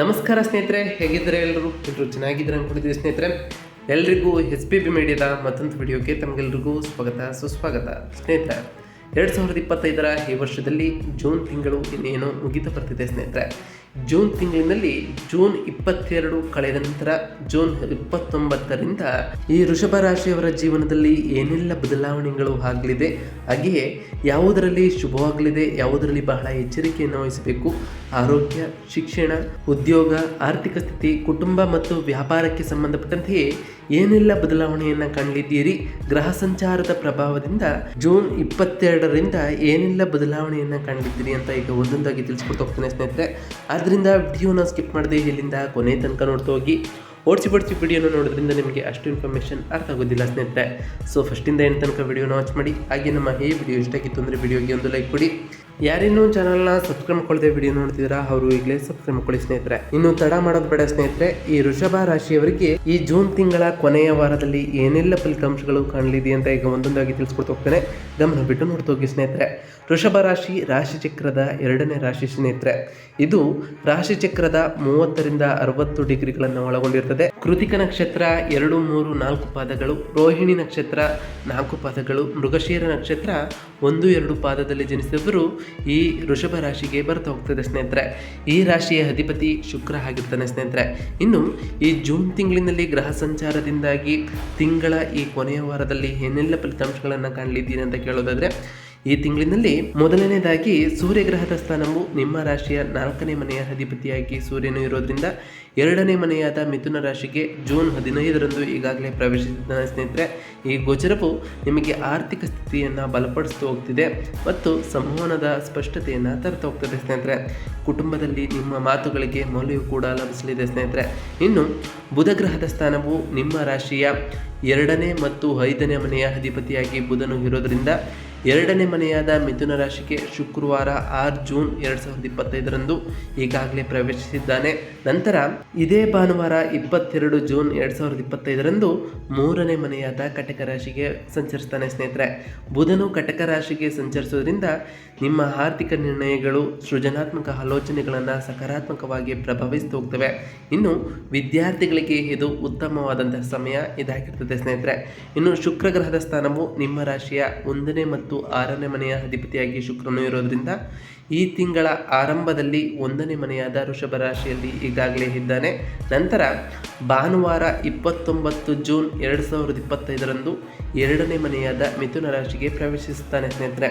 ನಮಸ್ಕಾರ ಸ್ನೇಹಿತರೆ, ಹೇಗಿದ್ದರೆ ಎಲ್ಲರೂ? ಎಲ್ಲರೂ ಚೆನ್ನಾಗಿದ್ದಾರೆ ಅಂದ್ಕೊಂಡಿದ್ದೀವಿ ಸ್ನೇಹಿತರೆ? ಎಲ್ರಿಗೂ ಎಸ್ ಪಿ ಬಿ ಮೀಡಿಯಾದ ಮತ್ತೊಂದು ವಿಡಿಯೋಗೆ ತಮಗೆಲ್ರಿಗೂ ಸ್ವಾಗತ, ಸುಸ್ವಾಗತ. ಸ್ನೇಹಿತರೆ ಎರಡು ಸಾವಿರದ ಇಪ್ಪತ್ತೈದರ ಈ ವರ್ಷದಲ್ಲಿ ಜೂನ್ ತಿಂಗಳು ಇನ್ನೇನು ಮುಗಿತಾ ಬರ್ತಿದೆ ಸ್ನೇಹಿತರೆ. ಜೂನ್ ತಿಂಗಳಿನಲ್ಲಿ ಜೂನ್ ಇಪ್ಪತ್ತೆರಡು ಕಳೆದ ನಂತರ ಜೂನ್ ಇಪ್ಪತ್ತೊಂಬತ್ತರಿಂದ ಈ ವೃಷಭ ರಾಶಿಯವರ ಜೀವನದಲ್ಲಿ ಏನೆಲ್ಲ ಬದಲಾವಣೆಗಳು ಆಗಲಿದೆ, ಹಾಗೆಯೇ ಯಾವುದರಲ್ಲಿ ಶುಭವಾಗಲಿದೆ, ಯಾವುದರಲ್ಲಿ ಬಹಳ ಎಚ್ಚರಿಕೆಯನ್ನು ವಹಿಸಬೇಕು, ಆರೋಗ್ಯ, ಶಿಕ್ಷಣ, ಉದ್ಯೋಗ, ಆರ್ಥಿಕ ಸ್ಥಿತಿ, ಕುಟುಂಬ ಮತ್ತು ವ್ಯಾಪಾರಕ್ಕೆ ಸಂಬಂಧಪಟ್ಟಂತೆಯೇ ಏನೆಲ್ಲ ಬದಲಾವಣೆಯನ್ನು ಕಂಡಿದ್ದೀರಿ? ಗ್ರಹ ಸಂಚಾರದ ಪ್ರಭಾವದಿಂದ ಜೂನ್ ಇಪ್ಪತ್ತೆರಡರಿಂದ ಏನೆಲ್ಲ ಬದಲಾವಣೆಯನ್ನು ಕಂಡಿದ್ದೀರಿ ಅಂತ ಈಗ ಒಂದೊಂದಾಗಿ ತಿಳಿಸ್ಕೊಡ್ತಾ ಹೋಗ್ತೇನೆ ಸ್ನೇಹಿತರೆ. ಆದ್ದರಿಂದ ವಿಡಿಯೋನ ಸ್ಕಿಪ್ ಮಾಡದೆ ಇಲ್ಲಿಂದ ಕೊನೆ ತನಕ ನೋಡ್ತಾ ಹೋಗಿ. ಓಡಿಸಿ ಬಡಿಸಿ ವಿಡಿಯೋನ ನೋಡೋದ್ರಿಂದ ನಿಮಗೆ ಅಷ್ಟು ಇನ್ಫಾರ್ಮೇಷನ್ ಅರ್ಥ ಆಗೋದಿಲ್ಲ ಸ್ನೇಹಿತರೆ. ಸೊ ಫಸ್ಟಿಂದ ಏನು ತನಕ ವಿಡಿಯೋನ ವಾಚ್ ಮಾಡಿ. ಹಾಗೆ ನಮ್ಮ ಈ ವಿಡಿಯೋ ಇಷ್ಟ ಆಗಿತ್ತು ಅಂದರೆ ವಿಡಿಯೋಗೆ ಒಂದು ಲೈಕ್ ಕೊಡಿ. ಯಾರೇನೂ ಚಾನಲ್ನ ಸಬ್ಸ್ಕ್ರೈಬ್ ಮಾಡ್ಕೊಳ್ಳದೆ ವಿಡಿಯೋ ನೋಡ್ತಿದ್ದೀರಾ, ಅವರು ಈಗಲೇ ಸಬ್ಸ್ಕ್ರೈಬ್ ಮಾಡ್ಕೊಳ್ಳಿ ಸ್ನೇಹಿತರೆ. ಇನ್ನು ತಡ ಮಾಡೋದು ಬೇಡ ಸ್ನೇಹಿತರೆ, ಈ ವೃಷಭ ರಾಶಿಯವರಿಗೆ ಈ ಜೂನ್ ತಿಂಗಳ ಕೊನೆಯ ವಾರದಲ್ಲಿ ಏನೆಲ್ಲ ಫಲಿತಾಂಶಗಳು ಕಾಣಲಿದೆ ಅಂತ ಈಗ ಒಂದೊಂದಾಗಿ ತಿಳಿಸ್ಕೊಡ್ತಾ ಹೋಗ್ತೇನೆ. ಗಮನ ಬಿಟ್ಟು ನೋಡ್ತೋಗಿ ಸ್ನೇಹಿತರೆ. ವೃಷಭ ರಾಶಿ ರಾಶಿ ಚಕ್ರದ ಎರಡನೇ ರಾಶಿ ಸ್ನೇಹಿತರೆ. ಇದು ರಾಶಿ ಚಕ್ರದ ಮೂವತ್ತರಿಂದ ಅರವತ್ತು ಡಿಗ್ರಿಗಳನ್ನು ಒಳಗೊಂಡಿರ್ತದೆ. ಕೃತಿಕ ನಕ್ಷತ್ರ ಎರಡು, ಮೂರು, ನಾಲ್ಕು ಪಾದಗಳು, ರೋಹಿಣಿ ನಕ್ಷತ್ರ ನಾಲ್ಕು ಪಾದಗಳು, ಮೃಗಶೀರ ನಕ್ಷತ್ರ ಒಂದು, ಎರಡು ಪಾದದಲ್ಲಿ ಜನಿಸಿದವರು ಈ ವೃಷಭ ರಾಶಿಗೆ ಬರ್ತಾ ಹೋಗ್ತದೆ ಸ್ನೇಹಿತರೆ. ಈ ರಾಶಿಯ ಅಧಿಪತಿ ಶುಕ್ರ ಆಗಿರ್ತಾನೆ ಸ್ನೇಹಿತರೆ. ಇನ್ನು ಈ ಜೂನ್ ತಿಂಗಳಿನಲ್ಲಿ ಗ್ರಹ ಸಂಚಾರದಿಂದಾಗಿ ತಿಂಗಳ ಈ ಕೊನೆಯ ವಾರದಲ್ಲಿ ಏನೆಲ್ಲ ಫಲಿತಾಂಶಗಳನ್ನು ಕಾಣಲಿದ್ದೀನಿ ಅಂತ ಕೇಳೋದಾದ್ರೆ, ಈ ತಿಂಗಳಿನಲ್ಲಿ ಮೊದಲನೇದಾಗಿ ಸೂರ್ಯಗ್ರಹದ ಸ್ಥಾನವು ನಿಮ್ಮ ರಾಶಿಯ ನಾಲ್ಕನೇ ಮನೆಯ ಅಧಿಪತಿಯಾಗಿ ಸೂರ್ಯನು ಇರೋದ್ರಿಂದ ಎರಡನೇ ಮನೆಯಾದ ಮಿಥುನ ರಾಶಿಗೆ ಜೂನ್ ಹದಿನೈದರಂದು ಈಗಾಗಲೇ ಪ್ರವೇಶಿಸಿದ ಸ್ನೇಹಿತರೆ, ಈ ಗೋಚರವು ನಿಮಗೆ ಆರ್ಥಿಕ ಸ್ಥಿತಿಯನ್ನು ಬಲಪಡಿಸ್ತಾ ಹೋಗ್ತಿದೆ ಮತ್ತು ಸಂವಹನದ ಸ್ಪಷ್ಟತೆಯನ್ನು ತರ್ತಾ ಹೋಗ್ತದೆ ಸ್ನೇಹಿತರೆ. ಕುಟುಂಬದಲ್ಲಿ ನಿಮ್ಮ ಮಾತುಗಳಿಗೆ ಮೌಲ್ಯವು ಕೂಡ ಲಭಿಸಲಿದೆ ಸ್ನೇಹಿತರೆ. ಇನ್ನು ಬುಧ ಗ್ರಹದ ಸ್ಥಾನವು ನಿಮ್ಮ ರಾಶಿಯ ಎರಡನೇ ಮತ್ತು ಐದನೇ ಮನೆಯ ಅಧಿಪತಿಯಾಗಿ ಬುಧನು ಇರೋದ್ರಿಂದ ಎರಡನೇ ಮನೆಯಾದ ಮಿಥುನ ರಾಶಿಗೆ ಶುಕ್ರವಾರ ಆರು ಜೂನ್ ಎರಡು ಸಾವಿರದ ಇಪ್ಪತ್ತೈದರಂದು ಈಗಾಗಲೇ ಪ್ರವೇಶಿಸಿದ್ದಾನೆ. ನಂತರ ಇದೇ ಭಾನುವಾರ ಇಪ್ಪತ್ತೆರಡು ಜೂನ್ ಎರಡು ಸಾವಿರದ ಇಪ್ಪತ್ತೈದರಂದು ಮೂರನೇ ಮನೆಯಾದ ಕಟಕ ರಾಶಿಗೆ ಸಂಚರಿಸ್ತಾನೆ ಸ್ನೇಹಿತರೆ. ಬುಧನು ಕಟಕ ರಾಶಿಗೆ ಸಂಚರಿಸೋದ್ರಿಂದ ನಿಮ್ಮ ಆರ್ಥಿಕ ನಿರ್ಣಯಗಳು ಸೃಜನಾತ್ಮಕ ಆಲೋಚನೆಗಳನ್ನು ಸಕಾರಾತ್ಮಕವಾಗಿ ಪ್ರಭಾವಿಸ್ತಾ ಹೋಗ್ತವೆ. ಇನ್ನು ವಿದ್ಯಾರ್ಥಿಗಳಿಗೆ ಇದು ಉತ್ತಮವಾದಂತಹ ಸಮಯ ಇದಾಗಿರ್ತದೆ ಸ್ನೇಹಿತರೆ. ಇನ್ನು ಶುಕ್ರ ಗ್ರಹದ ಸ್ಥಾನವು ನಿಮ್ಮ ರಾಶಿಯ ಒಂದನೇ ಮತ್ತು ಆರನೇ ಮನೆಯ ಅಧಿಪತಿಯಾಗಿ ಶುಕ್ರನು ಇರೋದ್ರಿಂದ ಈ ತಿಂಗಳ ಆರಂಭದಲ್ಲಿ ಒಂದನೇ ಮನೆಯಾದ ವೃಷಭ ರಾಶಿಯಲ್ಲಿ ಈಗಾಗಲೇ ಇದ್ದಾನೆ. ನಂತರ ಭಾನುವಾರ ಇಪ್ಪತ್ತೊಂಬತ್ತು ಜೂನ್ ಎರಡು ಸಾವಿರದ ಇಪ್ಪತ್ತೈದರಂದು ಎರಡನೇ ಮನೆಯಾದ ಮಿಥುನ ರಾಶಿಗೆ ಪ್ರವೇಶಿಸುತ್ತಾನೆ ಸ್ನೇಹಿತರೆ.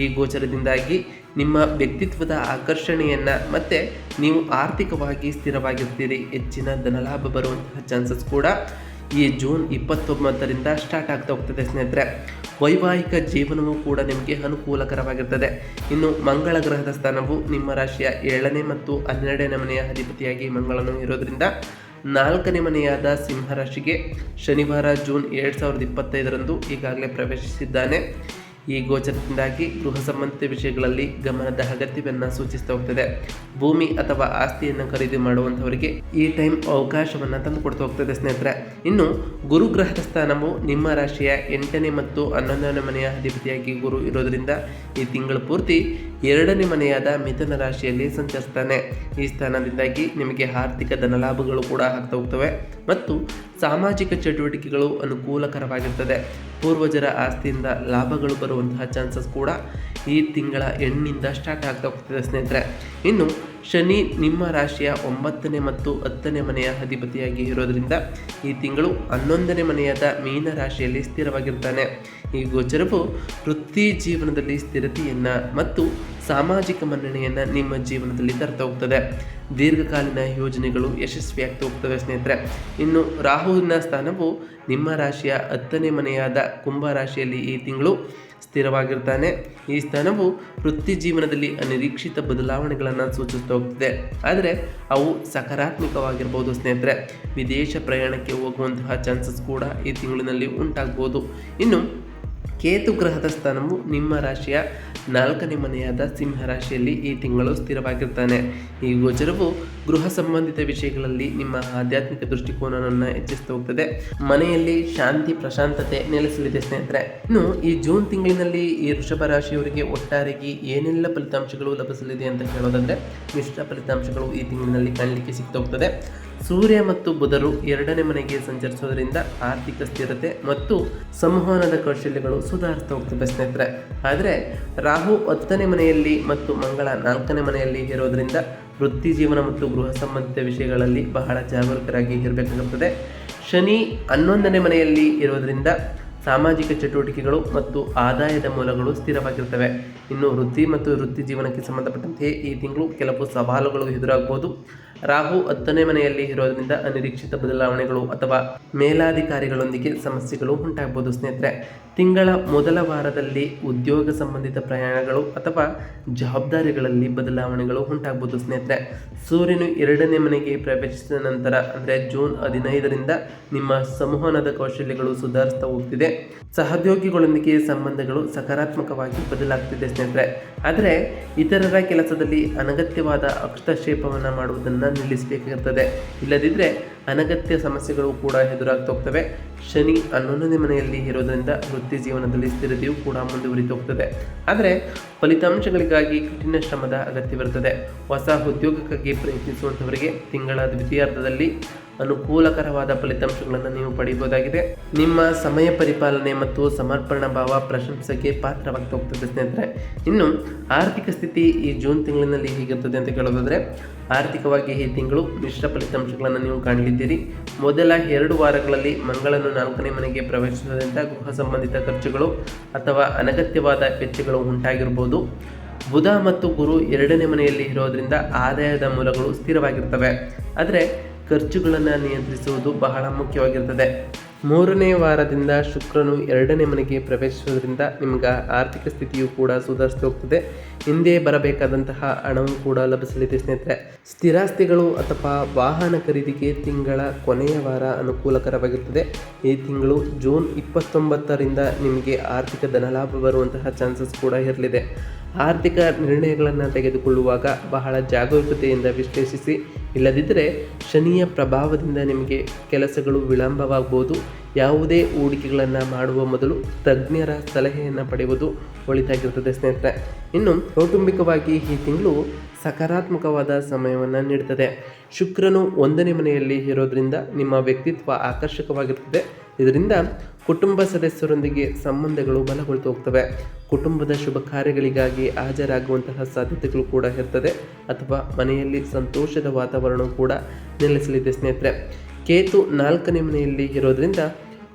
ಈ ಗೋಚರದಿಂದಾಗಿ ನಿಮ್ಮ ವ್ಯಕ್ತಿತ್ವದ ಆಕರ್ಷಣೆಯನ್ನು ಮತ್ತು ನೀವು ಆರ್ಥಿಕವಾಗಿ ಸ್ಥಿರವಾಗಿರ್ತೀರಿ. ಹೆಚ್ಚಿನ ಧನಲಾಭ ಬರುವಂತಹ ಚಾನ್ಸಸ್ ಕೂಡ ಈ ಜೂನ್ ಇಪ್ಪತ್ತೊಂಬತ್ತರಿಂದ ಸ್ಟಾರ್ಟ್ ಆಗ್ತಾ ಹೋಗ್ತದೆ ಸ್ನೇಹಿತರೆ. ವೈವಾಹಿಕ ಜೀವನವೂ ಕೂಡ ನಿಮಗೆ ಅನುಕೂಲಕರವಾಗಿರ್ತದೆ. ಇನ್ನು ಮಂಗಳ ಗ್ರಹದ ಸ್ಥಾನವು ನಿಮ್ಮ ರಾಶಿಯ ಏಳನೇ ಮತ್ತು ಹನ್ನೆರಡನೇ ಮನೆಯ ಅಧಿಪತಿಯಾಗಿ ಮಂಗಳನು ಇರೋದ್ರಿಂದ ನಾಲ್ಕನೇ ಮನೆಯಾದ ಸಿಂಹರಾಶಿಗೆ ಶನಿವಾರ ಜೂನ್ ಎರಡು ಸಾವಿರದ ಇಪ್ಪತ್ತೈದರಂದು ಈಗಾಗಲೇ ಪ್ರವೇಶಿಸಿದ್ದಾನೆ. ಈ ಗೋಚರದಿಂದಾಗಿ ಗೃಹ ಸಂಬಂಧಿತ ವಿಷಯಗಳಲ್ಲಿ ಗಮನದ ಅಗತ್ಯವನ್ನು ಸೂಚಿಸ್ತಾ ಹೋಗ್ತದೆ. ಭೂಮಿ ಅಥವಾ ಆಸ್ತಿಯನ್ನು ಖರೀದಿ ಮಾಡುವಂಥವರಿಗೆ ಈ ಟೈಮ್ ಅವಕಾಶವನ್ನು ತಂದು ಕೊಡ್ತಾ ಹೋಗ್ತದೆ ಸ್ನೇಹಿತರೆ. ಇನ್ನು ಗುರು ಗ್ರಹದ ಸ್ಥಾನವು ನಿಮ್ಮ ರಾಶಿಯ ಎಂಟನೇ ಮತ್ತು ಹನ್ನೊಂದನೇ ಮನೆಯ ಅಧಿಪತಿಯಾಗಿ ಗುರು ಇರೋದರಿಂದ ಈ ತಿಂಗಳು ಪೂರ್ತಿ ಎರಡನೇ ಮನೆಯಾದ ಮಿಥುನ ರಾಶಿಯಲ್ಲಿ ಸಂಚರಿಸ್ತಾನೆ. ಈ ಸ್ಥಾನದಿಂದಾಗಿ ನಿಮಗೆ ಆರ್ಥಿಕ ಧನಲಾಭಗಳು ಕೂಡ ಆಗ್ತಾ ಹೋಗ್ತವೆ ಮತ್ತು ಸಾಮಾಜಿಕ ಚಟುವಟಿಕೆಗಳು ಅನುಕೂಲಕರವಾಗಿರ್ತದೆ. ಪೂರ್ವಜರ ಆಸ್ತಿಯಿಂದ ಲಾಭಗಳು ಬರುವಂತಹ ಚಾನ್ಸಸ್ ಕೂಡ ಈ ತಿಂಗಳ ಎಂಡ್ನಿಂದ ಸ್ಟಾರ್ಟ್ ಆಗ್ತಾ ಹೋಗ್ತದೆ ಸ್ನೇಹಿತರೆ. ಇನ್ನು ಶನಿ ನಿಮ್ಮ ರಾಶಿಯ ಒಂಬತ್ತನೇ ಮತ್ತು ಹತ್ತನೇ ಮನೆಯ ಅಧಿಪತಿಯಾಗಿ ಇರೋದ್ರಿಂದ ಈ ತಿಂಗಳು ಹನ್ನೊಂದನೇ ಮನೆಯಾದ ಮೀನ ರಾಶಿಯಲ್ಲಿ ಸ್ಥಿರವಾಗಿರ್ತಾನೆ. ಈ ಗೋಚರವು ವೃತ್ತಿ ಜೀವನದಲ್ಲಿ ಸ್ಥಿರತೆಯನ್ನು ಮತ್ತು ಸಾಮಾಜಿಕ ಮನ್ನಣೆಯನ್ನು ನಿಮ್ಮ ಜೀವನದಲ್ಲಿ ತರ್ತಾ ಹೋಗ್ತದೆ. ದೀರ್ಘಕಾಲೀನ ಯೋಜನೆಗಳು ಯಶಸ್ವಿಯಾಗ್ತಾ ಹೋಗ್ತವೆ ಸ್ನೇಹಿತರೆ. ಇನ್ನು ರಾಹುವಿನ ಸ್ಥಾನವು ನಿಮ್ಮ ರಾಶಿಯ ಹತ್ತನೇ ಮನೆಯಾದ ಕುಂಭ ರಾಶಿಯಲ್ಲಿ ಈ ತಿಂಗಳು ಸ್ಥಿರವಾಗಿರ್ತಾನೆ. ಈ ಸ್ಥಾನವು ವೃತ್ತಿ ಜೀವನದಲ್ಲಿ ಅನಿರೀಕ್ಷಿತ ಬದಲಾವಣೆಗಳನ್ನು ಸೂಚಿಸ್ತಾ ಹೋಗ್ತದೆ. ಆದರೆ ಅವು ಸಕಾರಾತ್ಮಕವಾಗಿರ್ಬೋದು ಸ್ನೇಹಿತರೆ. ವಿದೇಶ ಪ್ರಯಾಣಕ್ಕೆ ಹೋಗುವಂತಹ ಚಾನ್ಸಸ್ ಕೂಡ ಈ ತಿಂಗಳಿನಲ್ಲಿ ಉಂಟಾಗ್ಬೋದು. ಇನ್ನು ಕೇತು ಗ್ರಹದ ಸ್ಥಾನವು ನಿಮ್ಮ ರಾಶಿಯ ನಾಲ್ಕನೇ ಮನೆಯಾದ ಸಿಂಹ ರಾಶಿಯಲ್ಲಿ ಈ ತಿಂಗಳು ಸ್ಥಿರವಾಗಿರ್ತಾನೆ ಈ ಗೋಚರವು ಗೃಹ ಸಂಬಂಧಿತ ವಿಷಯಗಳಲ್ಲಿ ನಿಮ್ಮ ಆಧ್ಯಾತ್ಮಿಕ ದೃಷ್ಟಿಕೋನವನ್ನು ಹೆಚ್ಚಿಸ್ತಾ ಹೋಗ್ತದೆ. ಮನೆಯಲ್ಲಿ ಶಾಂತಿ, ಪ್ರಶಾಂತತೆ ನೆಲೆಸಲಿದೆ ಸ್ನೇಹಿತರೆ. ಇನ್ನು ಈ ಜೂನ್ ತಿಂಗಳಿನಲ್ಲಿ ಈ ವೃಷಭ ರಾಶಿಯವರಿಗೆ ಒಟ್ಟಾರೆಯಾಗಿ ಏನೆಲ್ಲ ಫಲಿತಾಂಶಗಳು ಲಭಿಸಲಿದೆ ಅಂತ ಹೇಳೋದಂದ್ರೆ ಮಿಶ್ರ ಫಲಿತಾಂಶಗಳು ಈ ತಿಂಗಳಿನಲ್ಲಿ ಕಾಣಲಿಕ್ಕೆ ಸಿಗ್ತಾ ಹೋಗ್ತದೆ. ಸೂರ್ಯ ಮತ್ತು ಬುಧರು ಎರಡನೇ ಮನೆಗೆ ಸಂಚರಿಸೋದ್ರಿಂದ ಆರ್ಥಿಕ ಸ್ಥಿರತೆ ಮತ್ತು ಸಂವಹನದ ಕೌಶಲ್ಯಗಳು ಸುಧಾರಿಸ್ತಾ ಹೋಗ್ತದೆ ಸ್ನೇಹಿತರೆ. ಆದರೆ ರಾಹು ಹತ್ತನೇ ಮನೆಯಲ್ಲಿ ಮತ್ತು ಮಂಗಳ ನಾಲ್ಕನೇ ಮನೆಯಲ್ಲಿ ಇರೋದರಿಂದ ವೃತ್ತಿ ಜೀವನ ಮತ್ತು ಗೃಹ ಸಂಬಂಧಿತ ವಿಷಯಗಳಲ್ಲಿ ಬಹಳ ಜಾಗರೂಕರಾಗಿ ಇರಬೇಕಾಗುತ್ತದೆ. ಶನಿ ಹನ್ನೊಂದನೇ ಮನೆಯಲ್ಲಿ ಇರೋದರಿಂದ ಸಾಮಾಜಿಕ ಚಟುವಟಿಕೆಗಳು ಮತ್ತು ಆದಾಯದ ಮೂಲಗಳು ಸ್ಥಿರವಾಗಿರ್ತವೆ. ಇನ್ನು ವೃತ್ತಿ ಮತ್ತು ವೃತ್ತಿ ಜೀವನಕ್ಕೆ ಸಂಬಂಧಪಟ್ಟಂತೆ ಈ ತಿಂಗಳು ಕೆಲವು ಸವಾಲುಗಳು ಎದುರಾಗಬಹುದು ರಾಹು ಹತ್ತನೇ ಮನೆಯಲ್ಲಿ ಇರೋದ್ರಿಂದ ಅನಿರೀಕ್ಷಿತ ಬದಲಾವಣೆಗಳು ಅಥವಾ ಮೇಲಾಧಿಕಾರಿಗಳೊಂದಿಗೆ ಸಮಸ್ಯೆಗಳು ಉಂಟಾಗಬಹುದು ಸ್ನೇಹಿತರೆ. ತಿಂಗಳ ಮೊದಲ ವಾರದಲ್ಲಿ ಉದ್ಯೋಗ ಸಂಬಂಧಿತ ಪ್ರಯಾಣಗಳು ಅಥವಾ ಜವಾಬ್ದಾರಿಗಳಲ್ಲಿ ಬದಲಾವಣೆಗಳು ಉಂಟಾಗಬಹುದು ಸ್ನೇಹಿತರೆ. ಸೂರ್ಯನು ಎರಡನೇ ಮನೆಗೆ ಪ್ರವೇಶಿಸಿದ ನಂತರ, ಅಂದರೆ ಜೂನ್ ಹದಿನೈದರಿಂದ ನಿಮ್ಮ ಸಂವಹನದ ಕೌಶಲ್ಯಗಳು ಸುಧಾರಿಸ್ತಾ ಹೋಗ್ತಿದೆ. ಸಹೋದ್ಯೋಗಿಗಳೊಂದಿಗೆ ಸಂಬಂಧಗಳು ಸಕಾರಾತ್ಮಕವಾಗಿ ಬದಲಾಗ್ತಿದೆ, ಸ್ನೇಹಿತರೆ. ಆದರೆ, ಇತರರ ಕೆಲಸದಲ್ಲಿ ಅನಗತ್ಯವಾದ ಹಸ್ತಕ್ಷೇಪವನ್ನು ಮಾಡುವುದನ್ನು ನಿಲ್ಲಿಸಬೇಕಾಗಿರ್ತದೆ ಇಲ್ಲದಿದ್ದರೆ ಅನಗತ್ಯ ಸಮಸ್ಯೆಗಳು ಕೂಡ ಎದುರಾಗ್ತಾ ಹೋಗ್ತವೆ. ಶನಿ ಹನ್ನೊಂದನೇ ಮನೆಯಲ್ಲಿ ಇರೋದರಿಂದ ವೃತ್ತಿ ಜೀವನದಲ್ಲಿ ಸ್ಥಿರತೆಯು ಕೂಡ ಮುಂದುವರಿತು ಹೋಗ್ತದೆ. ಆದರೆ ಫಲಿತಾಂಶಗಳಿಗಾಗಿ ಕಠಿಣ ಶ್ರಮದ ಅಗತ್ಯವಿರುತ್ತದೆ ಹೊಸ ಉದ್ಯೋಗಕ್ಕಾಗಿ ಪ್ರಯತ್ನಿಸುವಂಥವರಿಗೆ ತಿಂಗಳ ದ್ವಿತೀಯಾರ್ಧದಲ್ಲಿ ಅನುಕೂಲಕರವಾದ ಫಲಿತಾಂಶಗಳನ್ನು ನೀವು ಪಡೆಯಬಹುದಾಗಿದೆ ನಿಮ್ಮ ಸಮಯ ಪರಿಪಾಲನೆ ಮತ್ತು ಸಮರ್ಪಣಾ ಭಾವ ಪ್ರಶಂಸೆಗೆ ಪಾತ್ರವಾಗ್ತಾ ಹೋಗ್ತದೆ ಸ್ನೇಹಿತರೆ. ಇನ್ನು ಆರ್ಥಿಕ ಸ್ಥಿತಿ ಈ ಜೂನ್ ತಿಂಗಳಿನಲ್ಲಿ ಹೇಗಿರ್ತದೆ ಅಂತ ಕೇಳೋದಾದರೆ, ಆರ್ಥಿಕವಾಗಿ ಈ ತಿಂಗಳು ಮಿಶ್ರ ಫಲಿತಾಂಶಗಳನ್ನು ನೀವು ಕಾಣಲಿದ್ದೀರಿ. ಮೊದಲ ಎರಡು ವಾರಗಳಲ್ಲಿ ಮಂಗಳನ್ನು ನಾಲ್ಕನೇ ಮನೆಗೆ ಪ್ರವೇಶಿಸುವುದರಿಂದ ಗೃಹ ಸಂಬಂಧಿತ ಖರ್ಚುಗಳು ಅಥವಾ ಅನಗತ್ಯವಾದ ವೆಚ್ಚಗಳು ಉಂಟಾಗಿರ್ಬೋದು. ಬುಧ ಮತ್ತು ಗುರು ಎರಡನೇ ಮನೆಯಲ್ಲಿ ಇರೋದ್ರಿಂದ ಆದಾಯದ ಮೂಲಗಳು ಸ್ಥಿರವಾಗಿರ್ತವೆ. ಆದರೆ ಖರ್ಚುಗಳನ್ನು ನಿಯಂತ್ರಿಸುವುದು ಬಹಳ ಮುಖ್ಯವಾಗಿರ್ತದೆ. ಮೂರನೇ ವಾರದಿಂದ ಶುಕ್ರನು ಎರಡನೇ ಮನೆಗೆ ಪ್ರವೇಶಿಸುವುದರಿಂದ ನಿಮ್ಗೆ ಆರ್ಥಿಕ ಸ್ಥಿತಿಯು ಕೂಡ ಸುಧಾರಿಸ್ತಾ ಹೋಗ್ತದೆ. ಹಿಂದೆ ಬರಬೇಕಾದಂತಹ ಹಣವು ಕೂಡ ಲಭಿಸಲಿದೆ ಸ್ನೇಹಿತರೆ. ಸ್ಥಿರಾಸ್ತಿಗಳು ಅಥವಾ ವಾಹನ ಖರೀದಿಗೆ ತಿಂಗಳ ಕೊನೆಯ ವಾರ ಅನುಕೂಲಕರವಾಗಿರುತ್ತದೆ ಈ ತಿಂಗಳು ಜೂನ್ ಇಪ್ಪತ್ತೊಂಬತ್ತರಿಂದ ನಿಮಗೆ ಆರ್ಥಿಕ ಧನಲಾಭ ಬರುವಂತಹ ಚಾನ್ಸಸ್ ಕೂಡ ಇರಲಿದೆ. ಆರ್ಥಿಕ ನಿರ್ಣಯಗಳನ್ನು ತೆಗೆದುಕೊಳ್ಳುವಾಗ ಬಹಳ ಜಾಗರೂಕತೆಯಿಂದ ವಿಶ್ಲೇಷಿಸಿ ಇಲ್ಲದಿದ್ದರೆ ಶನಿಯ ಪ್ರಭಾವದಿಂದ ನಿಮಗೆ ಕೆಲಸಗಳು ವಿಳಂಬವಾಗಬಹುದು. ಯಾವುದೇ ಹೂಡಿಕೆಗಳನ್ನು ಮಾಡುವ ಮೊದಲು ತಜ್ಞರ ಸಲಹೆಯನ್ನು ಪಡೆಯುವುದು ಒಳಿತಾಗಿರುತ್ತದೆ ಸ್ನೇಹಿತರೆ. ಇನ್ನು ಕೌಟುಂಬಿಕವಾಗಿ ಈ ತಿಂಗಳು ಸಕಾರಾತ್ಮಕವಾದ ಸಮಯವನ್ನು ನೀಡುತ್ತದೆ. ಶುಕ್ರನು ಒಂದನೇ ಮನೆಯಲ್ಲಿ ಇರೋದ್ರಿಂದ ನಿಮ್ಮ ವ್ಯಕ್ತಿತ್ವ ಆಕರ್ಷಕವಾಗಿರುತ್ತದೆ. ಇದರಿಂದ ಕುಟುಂಬ ಸದಸ್ಯರೊಂದಿಗೆ ಸಂಬಂಧಗಳು ಬಲಗೊಳ್ತು ಹೋಗ್ತವೆ. ಕುಟುಂಬದ ಶುಭ ಕಾರ್ಯಗಳಿಗಾಗಿ ಹಾಜರಾಗುವಂತಹ ಸಾಧ್ಯತೆಗಳು ಕೂಡ ಇರ್ತದೆ. ಅಥವಾ ಮನೆಯಲ್ಲಿ ಸಂತೋಷದ ವಾತಾವರಣವು ಕೂಡ ನೆಲೆಸಲಿದೆ ಸ್ನೇಹಿತರೆ. ಕೇತು ನಾಲ್ಕನೇ ಮನೆಯಲ್ಲಿ ಇರೋದ್ರಿಂದ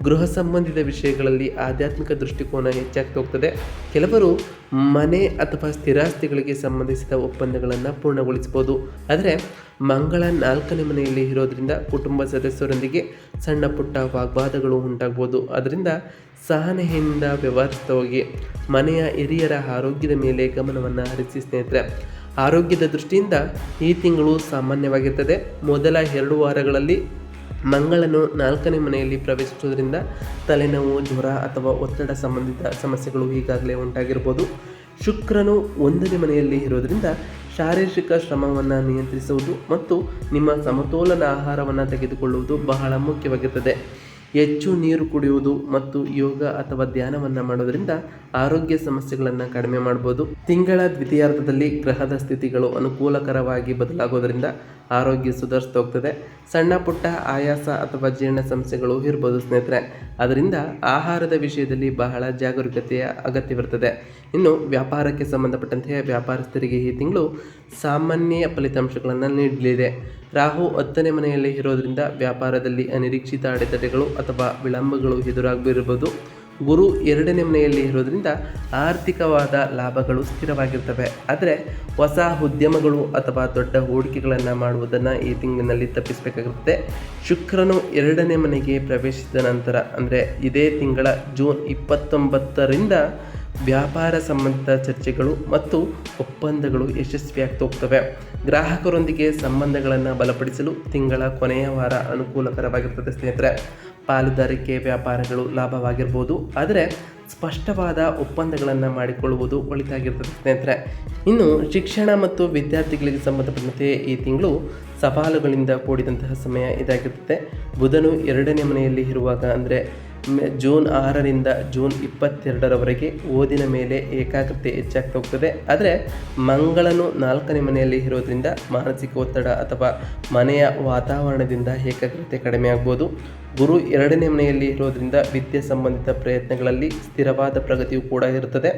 ಗೃಹ ಸಂಬಂಧಿತ ವಿಷಯಗಳಲ್ಲಿ ಆಧ್ಯಾತ್ಮಿಕ ದೃಷ್ಟಿಕೋನ ಹೆಚ್ಚಾಗ್ತಾ ಹೋಗ್ತದೆ. ಕೆಲವರು ಮನೆ ಅಥವಾ ಸ್ಥಿರಾಸ್ತಿಗಳಿಗೆ ಸಂಬಂಧಿಸಿದ ಒಪ್ಪಂದಗಳನ್ನು ಪೂರ್ಣಗೊಳಿಸಬಹುದು. ಆದರೆ ಮಂಗಳ ನಾಲ್ಕನೇ ಮನೆಯಲ್ಲಿ ಇರೋದ್ರಿಂದ ಕುಟುಂಬ ಸದಸ್ಯರೊಂದಿಗೆ ಸಣ್ಣ ಪುಟ್ಟ ವಾಗ್ವಾದಗಳು ಉಂಟಾಗ್ಬೋದು. ಅದರಿಂದ ಸಹನೆಯಿಂದ ಹೋಗಿ, ಮನೆಯ ಹಿರಿಯರ ಆರೋಗ್ಯದ ಮೇಲೆ ಗಮನವನ್ನು ಹರಿಸಿ ಸ್ನೇಹಿತರೆ. ಆರೋಗ್ಯದ ದೃಷ್ಟಿಯಿಂದ ಈ ತಿಂಗಳು ಸಾಮಾನ್ಯವಾಗಿರ್ತದೆ. ಮೊದಲ ಎರಡು ವಾರಗಳಲ್ಲಿ ಮಂಗಳನು ನಾಲ್ಕನೇ ಮನೆಯಲ್ಲಿ ಪ್ರವೇಶಿಸುವುದರಿಂದ ತಲೆನೋವು, ಜ್ವರ ಅಥವಾ ಒತ್ತಡ ಸಂಬಂಧಿತ ಸಮಸ್ಯೆಗಳು ಈಗಾಗಲೇ ಉಂಟಾಗಿರ್ಬೋದು. ಶುಕ್ರನು ಒಂದನೇ ಮನೆಯಲ್ಲಿ ಇರೋದರಿಂದ ಶಾರೀರಿಕ ಶ್ರಮವನ್ನು ನಿಯಂತ್ರಿಸುವುದು ಮತ್ತು ನಿಮ್ಮ ಸಮತೋಲನ ಆಹಾರವನ್ನು ತೆಗೆದುಕೊಳ್ಳುವುದು ಬಹಳ ಮುಖ್ಯವಾಗಿರುತ್ತದೆ ಹೆಚ್ಚು ನೀರು ಕುಡಿಯುವುದು ಮತ್ತು ಯೋಗ ಅಥವಾ ಧ್ಯಾನವನ್ನು ಮಾಡೋದರಿಂದ ಆರೋಗ್ಯ ಸಮಸ್ಯೆಗಳನ್ನು ಕಡಿಮೆ ಮಾಡ್ಬೋದು. ತಿಂಗಳ ದ್ವಿತೀಯಾರ್ಧದಲ್ಲಿ ಗ್ರಹದ ಸ್ಥಿತಿಗಳು ಅನುಕೂಲಕರವಾಗಿ ಬದಲಾಗೋದರಿಂದ ಆರೋಗ್ಯ ಸುಧಾರಿಸ್ತಾ ಹೋಗ್ತದೆ. ಸಣ್ಣ, ಪುಟ್ಟ ಆಯಾಸ ಅಥವಾ ಜೀರ್ಣ ಸಮಸ್ಯೆಗಳು ಇರ್ಬೋದು ಸ್ನೇಹಿತರೆ. ಅದರಿಂದ ಆಹಾರದ ವಿಷಯದಲ್ಲಿ ಬಹಳ ಜಾಗರೂಕತೆಯ ಅಗತ್ಯವಿರುತ್ತದೆ ಇನ್ನು ವ್ಯಾಪಾರಕ್ಕೆ ಸಂಬಂಧಪಟ್ಟಂತೆ ವ್ಯಾಪಾರಸ್ಥರಿಗೆ ಈ ತಿಂಗಳು ಸಾಮಾನ್ಯ ಫಲಿತಾಂಶಗಳನ್ನು ನೀಡಲಿದೆ. ರಾಹು ಹತ್ತನೇ ಮನೆಯಲ್ಲಿ ಇರೋದರಿಂದ ವ್ಯಾಪಾರದಲ್ಲಿ ಅನಿರೀಕ್ಷಿತ ಅಡೆತಡೆಗಳು ಅಥವಾ ವಿಳಂಬಗಳು ಎದುರಾಗಿರಬಹುದು ಗುರು ಎರಡನೇ ಮನೆಯಲ್ಲಿ ಇರೋದ್ರಿಂದ ಆರ್ಥಿಕವಾದ ಲಾಭಗಳು ಸ್ಥಿರವಾಗಿರ್ತವೆ. ಆದರೆ ಹೊಸ ಉದ್ಯಮಗಳು ಅಥವಾ ದೊಡ್ಡ ಹೂಡಿಕೆಗಳನ್ನು ಮಾಡುವುದನ್ನು ಈ ತಿಂಗಳಿನಲ್ಲಿ ತಪ್ಪಿಸಬೇಕಾಗುತ್ತೆ ಶುಕ್ರನು ಎರಡನೇ ಮನೆಗೆ ಪ್ರವೇಶಿಸಿದ ನಂತರ, ಅಂದರೆ ಇದೇ ತಿಂಗಳ ಜೂನ್ ಇಪ್ಪತ್ತೊಂಬತ್ತರಿಂದ ವ್ಯಾಪಾರ ಸಂಬಂಧಿತ ಚರ್ಚೆಗಳು ಮತ್ತು ಒಪ್ಪಂದಗಳು ಯಶಸ್ವಿಯಾಗ್ತಾ ಹೋಗ್ತವೆ. ಗ್ರಾಹಕರೊಂದಿಗೆ ಸಂಬಂಧಗಳನ್ನು ಬಲಪಡಿಸಲು ತಿಂಗಳ ಕೊನೆಯ ವಾರ ಅನುಕೂಲಕರವಾಗಿರ್ತದೆ ಸ್ನೇಹಿತರೆ. ಪಾಲುದಾರಿಕೆ ವ್ಯಾಪಾರಗಳು ಲಾಭವಾಗಿರ್ಬೋದು, ಆದರೆ ಸ್ಪಷ್ಟವಾದ ಒಪ್ಪಂದಗಳನ್ನು ಮಾಡಿಕೊಳ್ಳುವುದು ಒಳಿತಾಗಿರ್ತದೆ ಸ್ನೇಹಿತರೆ. ಇನ್ನು ಶಿಕ್ಷಣ ಮತ್ತು ವಿದ್ಯಾರ್ಥಿಗಳಿಗೆ ಸಂಬಂಧಪಟ್ಟಂತೆ ಈ ತಿಂಗಳು ಸವಾಲುಗಳಿಂದ ಕೂಡಿದಂತಹ ಸಮಯ ಇದಾಗಿರ್ತದೆ. ಬುಧನು ಎರಡನೇ ಮನೆಯಲ್ಲಿ ಇರುವಾಗ ಅಂದರೆ ಜೂನ್ ಆರರಿಂದ ಜೂನ್ ಇಪ್ಪತ್ತೆರಡರವರೆಗೆ ಓದಿನ ಮೇಲೆ ಏಕಾಗ್ರತೆ ಹೆಚ್ಚಾಗ್ತಾ ಹೋಗ್ತದೆ ಆದರೆ ಮಂಗಳನು ನಾಲ್ಕನೇ ಮನೆಯಲ್ಲಿ ಇರೋದ್ರಿಂದ ಮಾನಸಿಕ ಒತ್ತಡ ಅಥವಾ ಮನೆಯ ವಾತಾವರಣದಿಂದ ಏಕಾಗ್ರತೆ ಕಡಿಮೆ ಆಗ್ಬೋದು. ಗುರು ಎರಡನೇ ಮನೆಯಲ್ಲಿ ಇರೋದ್ರಿಂದ ವಿದ್ಯೆ ಸಂಬಂಧಿತ ಪ್ರಯತ್ನಗಳಲ್ಲಿ ಸ್ಥಿರವಾದ ಪ್ರಗತಿಯು ಕೂಡ ಇರುತ್ತದೆ.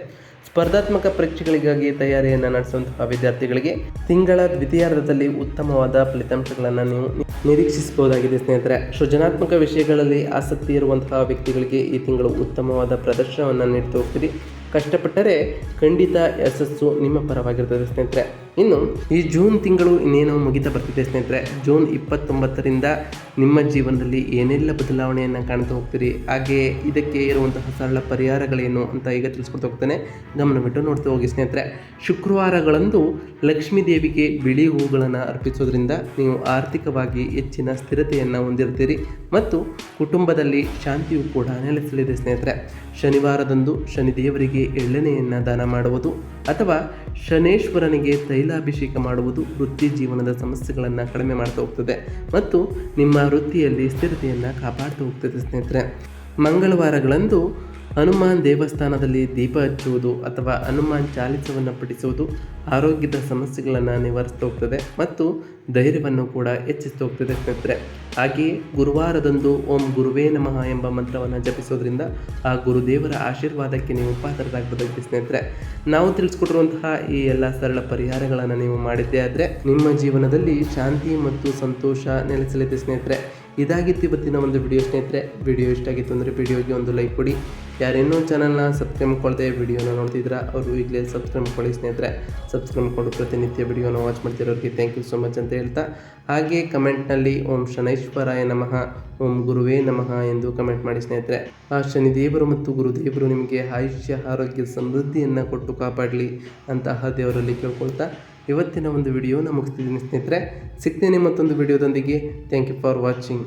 ಸ್ಪರ್ಧಾತ್ಮಕ ಪರೀಕ್ಷೆಗಳಿಗಾಗಿ ತಯಾರಿಯನ್ನು ನಡೆಸುವಂತಹ ವಿದ್ಯಾರ್ಥಿಗಳಿಗೆ ತಿಂಗಳ ದ್ವಿತೀಯಾರ್ಧದಲ್ಲಿ ಉತ್ತಮವಾದ ಫಲಿತಾಂಶಗಳನ್ನು ನೀವು ನಿರೀಕ್ಷಿಸಬಹುದಾಗಿದೆ ಸ್ನೇಹಿತರೆ. ಸೃಜನಾತ್ಮಕ ವಿಷಯಗಳಲ್ಲಿ ಆಸಕ್ತಿ ಇರುವಂತಹ ವ್ಯಕ್ತಿಗಳಿಗೆ ಈ ತಿಂಗಳು ಉತ್ತಮವಾದ ಪ್ರದರ್ಶನವನ್ನು ನೀಡ್ತಾ ಹೋಗ್ತೀರಿ. ಕಷ್ಟಪಟ್ಟರೆ ಖಂಡಿತ ಯಶಸ್ಸು ನಿಮ್ಮ ಪರವಾಗಿರ್ತದೆ ಸ್ನೇಹಿತರೆ. ಇನ್ನು, ಈ ಜೂನ್ ತಿಂಗಳು ಇನ್ನೇನೋ ಮುಗಿತಾ ಬರ್ತಿದೆ ಸ್ನೇಹಿತರೆ. ಜೂನ್ ಇಪ್ಪತ್ತೊಂಬತ್ತರಿಂದ ನಿಮ್ಮ ಜೀವನದಲ್ಲಿ ಏನೆಲ್ಲ ಬದಲಾವಣೆಯನ್ನು ಕಾಣ್ತಾ ಹೋಗ್ತೀರಿ? ಹಾಗೆ ಇದಕ್ಕೆ ಇರುವಂತಹ ಸರಳ ಪರಿಹಾರಗಳೇನು ಅಂತ ಈಗ ತಿಳಿಸ್ಕೊಡ್ತಾ ಹೋಗ್ತೇನೆ. ಗಮನವಿಟ್ಟು ನೋಡ್ತಾ ಹೋಗಿ ಸ್ನೇಹಿತರೆ. ಶುಕ್ರವಾರಗಳಂದು ಲಕ್ಷ್ಮೀ ದೇವಿಗೆ ಬಿಳಿ ಹೂಗಳನ್ನು ಅರ್ಪಿಸೋದ್ರಿಂದ ನೀವು ಆರ್ಥಿಕವಾಗಿ ಹೆಚ್ಚಿನ ಸ್ಥಿರತೆಯನ್ನು ಹೊಂದಿರ್ತೀರಿ ಮತ್ತು ಕುಟುಂಬದಲ್ಲಿ ಶಾಂತಿಯು ಕೂಡ ನೆಲೆಸಲಿದೆ ಸ್ನೇಹಿತರೆ. ಶನಿವಾರದಂದು ಶನಿದೇವರಿಗೆ ಎಳ್ಳೆಣ್ಣೆಯನ್ನು ದಾನ ಮಾಡುವುದು ಅಥವಾ ಶನೇಶ್ವರನಿಗೆ ತೈಲಾಭಿಷೇಕ ಮಾಡುವುದು ವೃತ್ತಿ ಜೀವನದ ಸಮಸ್ಯೆಗಳನ್ನು ಕಡಿಮೆ ಮಾಡ್ತಾ ಹೋಗ್ತದೆ ಮತ್ತು ನಿಮ್ಮ ವೃತ್ತಿಯಲ್ಲಿ ಸ್ಥಿರತೆಯನ್ನು ಕಾಪಾಡ್ತಾ ಹೋಗ್ತದೆ ಸ್ನೇಹಿತರೆ. ಮಂಗಳವಾರಗಳಂದು ಹನುಮಾನ್ ದೇವಸ್ಥಾನದಲ್ಲಿ ದೀಪ ಹಚ್ಚುವುದು ಅಥವಾ ಹನುಮಾನ್ ಚಾಲಿಸವನ್ನು ಪಠಿಸುವುದು ಆರೋಗ್ಯದ ಸಮಸ್ಯೆಗಳನ್ನು ನಿವಾರಿಸ್ತಾ ಹೋಗ್ತದೆ ಮತ್ತು ಧೈರ್ಯವನ್ನು ಕೂಡ ಹೆಚ್ಚಿಸ್ತಾ ಹೋಗ್ತದೆ ಸ್ನೇಹಿತರೆ. ಹಾಗೆಯೇ ಗುರುವಾರದಂದು ಓಂ ಗುರುವೇ ನಮಃ ಎಂಬ ಮಂತ್ರವನ್ನು ಜಪಿಸೋದ್ರಿಂದ ಆ ಗುರುದೇವರ ಆಶೀರ್ವಾದಕ್ಕೆ ನೀವು ಪಾತ್ರರಾಗಬಹುದಾಗಿದೆ ಸ್ನೇಹಿತರೆ. ನಾವು ತಿಳಿಸ್ಕೊಟ್ಟಿರುವಂತಹ ಈ ಎಲ್ಲ ಸರಳ ಪರಿಹಾರಗಳನ್ನು ನೀವು ಮಾಡಿದ್ದೇ ಆದರೆ ನಿಮ್ಮ ಜೀವನದಲ್ಲಿ ಶಾಂತಿ ಮತ್ತು ಸಂತೋಷ ನೆಲೆಸಲಿದೆ ಸ್ನೇಹಿತರೆ. ಇದಾಗಿತ್ತು ಇವತ್ತಿನ ಒಂದು ವಿಡಿಯೋ ಸ್ನೇಹಿತರೆ. ವಿಡಿಯೋ ಇಷ್ಟ ಆಗಿತ್ತು ಅಂದರೆ ವಿಡಿಯೋಗೆ ಒಂದು ಲೈಕ್ ಕೊಡಿ. ಯಾರೇನೋ ಚಾನಲ್ನ ಸಬ್ಸ್ಕ್ರೈಬ್ ಮಾಡ್ಕೊಳ್ದೆ ವಿಡಿಯೋನ ನೋಡ್ತಿದ್ದೀರಾ, ಅವರು ಈಗಲೇ ಸಬ್ಸ್ಕ್ರೈಬ್ ಮಾಡ್ಕೊಳ್ಳಿ ಸ್ನೇಹಿತರೆ. ಸಬ್ಸ್ಕ್ರೈಬ್ ಮಾಡ್ಕೊಂಡು ಪ್ರತಿನಿತ್ಯ ವಿಡಿಯೋನ ವಾಚ್ ಮಾಡ್ತಿರೋರಿಗೆ ಥ್ಯಾಂಕ್ ಯು ಸೊ ಮಚ್ ಅಂತ ಹೇಳ್ತಾ. ಹಾಗೆ ಕಮೆಂಟ್ನಲ್ಲಿ ಓಂ ಶನೈಶ್ವರಾಯ ನಮಃ, ಓಂ ಗುರುವೇ ನಮಃ ಎಂದು ಕಮೆಂಟ್ ಮಾಡಿ ಸ್ನೇಹಿತರೆ. ಆ ಶನಿದೇವರು ಮತ್ತು ಗುರುದೇವರು ನಿಮಗೆ ಆಯುಷ್ಯ, ಆರೋಗ್ಯ, ಸಮೃದ್ಧಿಯನ್ನು ಕೊಟ್ಟು ಕಾಪಾಡಲಿ ಅಂತಹ ದೇವರಲ್ಲಿ ಕೇಳ್ಕೊಳ್ತಾ. ಇವತ್ತಿನ ಒಂದು ವಿಡಿಯೋನ ಮುಗಿಸ್ತಿದ್ದೀನಿ ಸ್ನೇಹಿತರೆ ಸಿಗ್ತೇನೆ ಮತ್ತೊಂದು ವಿಡಿಯೋದೊಂದಿಗೆ. Thank you for watching